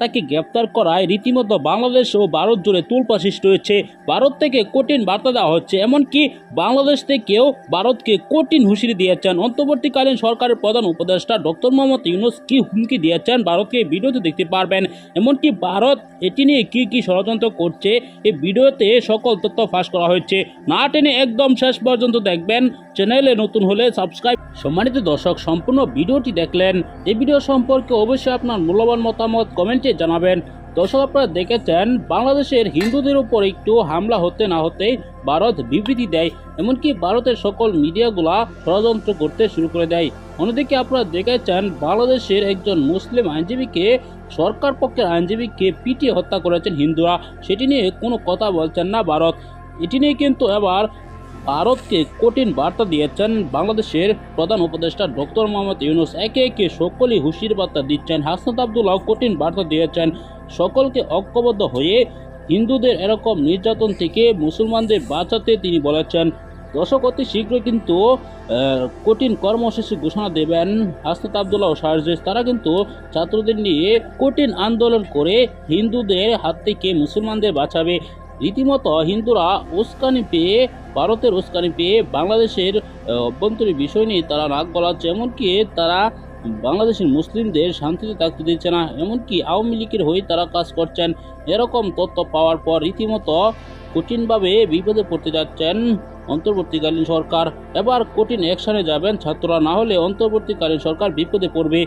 তাকে গ্রেপ্তার করায় রীতিমতো বাংলাদেশ ও ভারত জুড়ে তুলপা সৃষ্টি হয়েছে। ভারত থেকে কঠিন বার্তা দেওয়া হচ্ছে, এমনকি বাংলাদেশ থেকেও ভারতকে কঠিন হুঁশিয়ারি দিয়েছেন। অন্তর্বর্তীকালীন সরকারের প্রধান উপদেষ্টা ডক্টর মোহাম্মদ ইউনুস কি হুমকি দিয়েছেন ভারতকে ভিডিওতে দেখতে পারবেন। এমনকি ভারত এটি নিয়ে কী কী ষড়যন্ত্র করছে, এই ভিডিওতে সকল তথ্য ফাঁস করা হয়েছে। না টেনে একদম শেষ পর্যন্ত দেখবেন। চ্যানেলে নতুন হলে সাবস্ক্রাইব। সম্মানিত দর্শক, সম্পূর্ণ ভিডিওটি দেখলেন। এই ভিডিও সম্পর্কে অবশ্যই আপনার মূল্যবান মতামত কমেন্টে জানাবেন। দর্শক আপনারা দেখেছেন, বাংলাদেশের হিন্দুদের উপর একটু হামলা হতে না হতেই ভারত বিবৃতি দেয়, এমনকি ভারতের সকল মিডিয়াগুলা ষড়যন্ত্র করতে শুরু করে দেয়। অন্যদিকে আপনারা দেখেছেন, বাংলাদেশের একজন মুসলিম আইনজীবীকে, সরকার পক্ষের আইনজীবীকে পিটিয়ে হত্যা করেছেন হিন্দুরা। সেটি নিয়ে কোনো কথা বলছেন না ভারত। এটি নিয়ে কিন্তু এবার ভারতকে কঠিন বার্তা দিয়েছেন বাংলাদেশের প্রধান উপদেষ্টা ডক্টর মোহাম্মদ ইউনুস। একে একে সকলেই হুশির বার্তা দিচ্ছেন। হাসনাত আবদুল্লাহ কঠিন বার্তা দিয়েছেন। সকলকে ঐক্যবদ্ধ হয়ে হিন্দুদের এরকম নির্যাতন থেকে মুসলমানদের বাঁচাতে তিনি বলেছেন। দর্শক, অতি শীঘ্রই কিন্তু কঠিন কর্মসূচি ঘোষণা দেবেন হাসনাত আবদুল্লাহ ও শারজেস তারা কিন্তু ছাত্রদের নিয়ে কঠিন আন্দোলন করে হিন্দুদের হাত থেকে মুসলমানদের বাঁচাবে। রীতিমতো হিন্দুরা উস্কানি পেয়ে, ভারতের উস্কানি পেয়ে বাংলাদেশের অভ্যন্তরীণ বিষয় নিয়ে তারা নাক গলাচ্ছে। এমনকি তারা বাংলাদেশের মুসলিমদের শান্তিতে থাকতে দিচ্ছে না। এমনকি আওয়ামী লীগের হয়ে তারা কাজ করছেন। এরকম তথ্য পাওয়ার পর রীতিমতো কঠিনভাবে বিপদে পড়তে যাচ্ছেন অন্তর্বর্তীকালীন সরকার। এবার কঠিন অ্যাকশনে যাবেন ছাত্ররা। না হলে অন্তর্বর্তীকালীন সরকার বিপদে পড়বে।